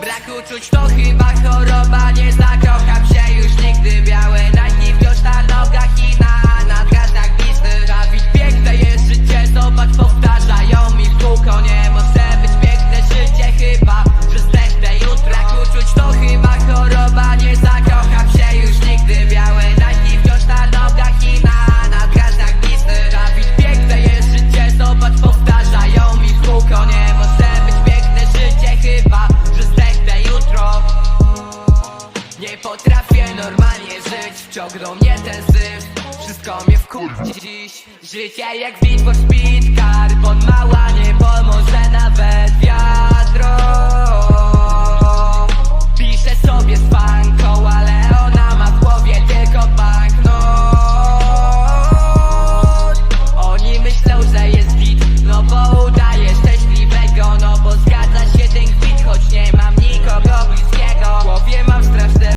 Brak uczuć to chyba choroba nie? potrafię normalnie żyć. Wciągnął mnie ten syf. Wszystko mnie wkurwi. Dziś Życie jak widmo szpitkar Bo mała nie